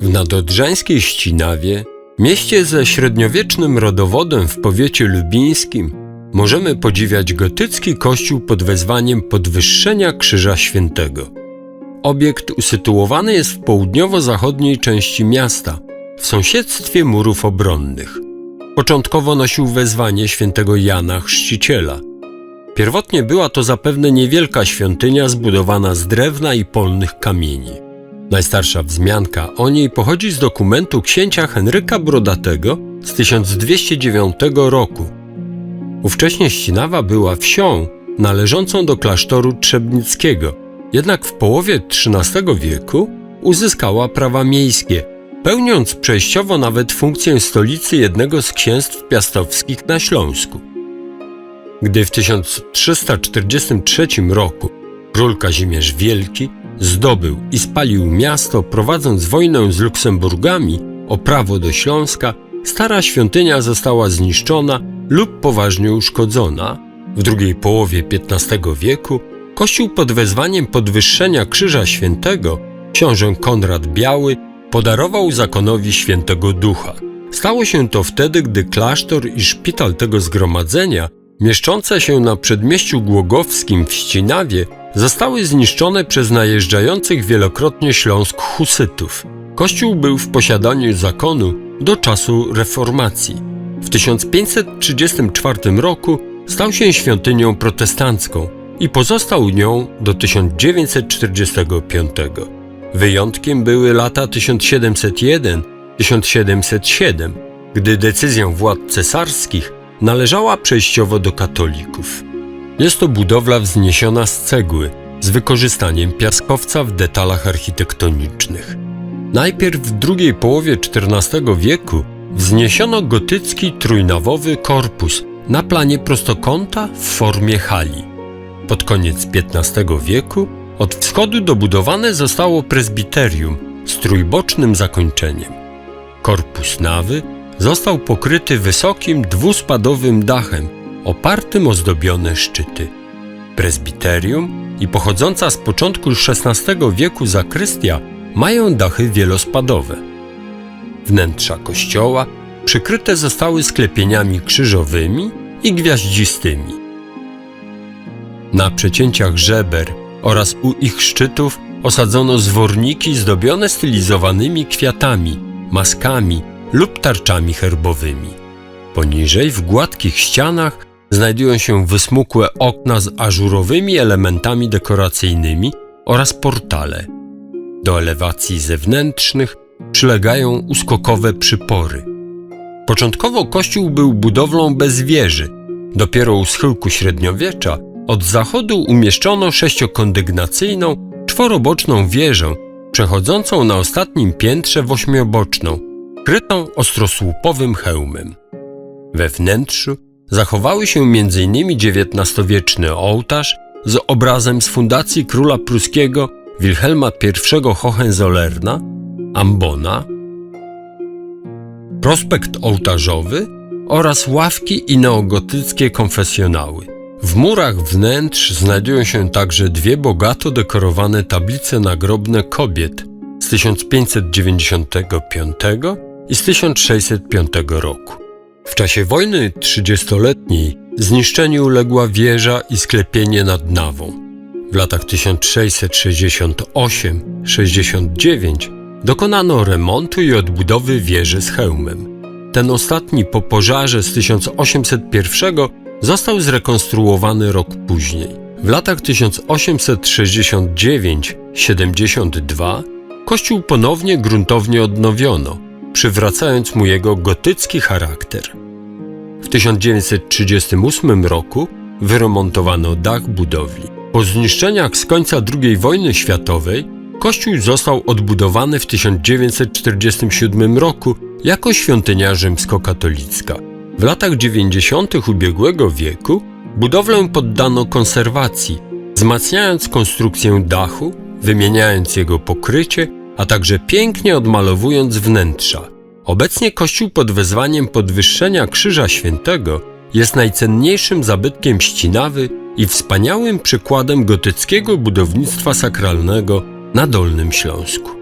W nadodrzańskiej Ścinawie, mieście ze średniowiecznym rodowodem w powiecie lubińskim, możemy podziwiać gotycki kościół pod wezwaniem Podwyższenia Krzyża Świętego. Obiekt usytuowany jest w południowo-zachodniej części miasta, w sąsiedztwie murów obronnych. Początkowo nosił wezwanie świętego Jana Chrzciciela. Pierwotnie była to zapewne niewielka świątynia zbudowana z drewna i polnych kamieni. Najstarsza wzmianka o niej pochodzi z dokumentu księcia Henryka Brodatego z 1209 roku. Ówcześnie Ścinawa była wsią należącą do klasztoru Trzebnickiego, jednak w połowie XIII wieku uzyskała prawa miejskie, pełniąc przejściowo nawet funkcję stolicy jednego z księstw piastowskich na Śląsku. Gdy w 1343 roku król Kazimierz Wielki zdobył i spalił miasto, prowadząc wojnę z Luksemburgami o prawo do Śląska, stara świątynia została zniszczona lub poważnie uszkodzona. W drugiej połowie XV wieku Kościół pod wezwaniem podwyższenia Krzyża Świętego książę Konrad Biały podarował zakonowi Świętego Ducha. Stało się to wtedy, gdy klasztor i szpital tego zgromadzenia, mieszczące się na przedmieściu Głogowskim w Ścinawie, zostały zniszczone przez najeżdżających wielokrotnie Śląsk husytów. Kościół był w posiadaniu zakonu do czasu reformacji. W 1534 roku stał się świątynią protestancką i pozostał nią do 1945. Wyjątkiem były lata 1701-1707, gdy decyzją władz cesarskich należała przejściowo do katolików. Jest to budowla wzniesiona z cegły, z wykorzystaniem piaskowca w detalach architektonicznych. Najpierw w drugiej połowie XIV wieku wzniesiono gotycki trójnawowy korpus na planie prostokąta w formie hali. Pod koniec XV wieku od wschodu dobudowane zostało prezbiterium z trójbocznym zakończeniem. Korpus nawy został pokryty wysokim dwuspadowym dachem opartym o zdobione szczyty. Prezbiterium i pochodząca z początku XVI wieku zakrystia mają dachy wielospadowe. Wnętrza kościoła przykryte zostały sklepieniami krzyżowymi i gwiaździstymi. Na przecięciach żeber oraz u ich szczytów osadzono zworniki zdobione stylizowanymi kwiatami, maskami lub tarczami herbowymi. Poniżej w gładkich ścianach znajdują się wysmukłe okna z ażurowymi elementami dekoracyjnymi oraz portale. Do elewacji zewnętrznych przylegają uskokowe przypory. Początkowo kościół był budowlą bez wieży. Dopiero u schyłku średniowiecza od zachodu umieszczono sześciokondygnacyjną, czworoboczną wieżę, przechodzącą na ostatnim piętrze w ośmioboczną, krytą ostrosłupowym hełmem. We wnętrzu zachowały się m.in. XIX-wieczny ołtarz z obrazem z fundacji króla pruskiego Wilhelma I Hohenzollerna, ambona, prospekt ołtarzowy oraz ławki i neogotyckie konfesjonały. W murach wnętrz znajdują się także dwie bogato dekorowane tablice nagrobne kobiet z 1595 i z 1605 roku. W czasie wojny trzydziestoletniej zniszczeniu uległa wieża i sklepienie nad Nawą. W latach 1668-69 dokonano remontu i odbudowy wieży z hełmem. Ten ostatni po pożarze z 1801 został zrekonstruowany rok później. W latach 1869-72 kościół ponownie gruntownie odnowiono, przywracając mu jego gotycki charakter. W 1938 roku wyremontowano dach budowli. Po zniszczeniach z końca II wojny światowej kościół został odbudowany w 1947 roku jako świątynia rzymskokatolicka. W latach 90. ubiegłego wieku budowlę poddano konserwacji, wzmacniając konstrukcję dachu, wymieniając jego pokrycie, a także pięknie odmalowując wnętrza. Obecnie kościół pod wezwaniem podwyższenia Krzyża Świętego jest najcenniejszym zabytkiem Ścinawy i wspaniałym przykładem gotyckiego budownictwa sakralnego na Dolnym Śląsku.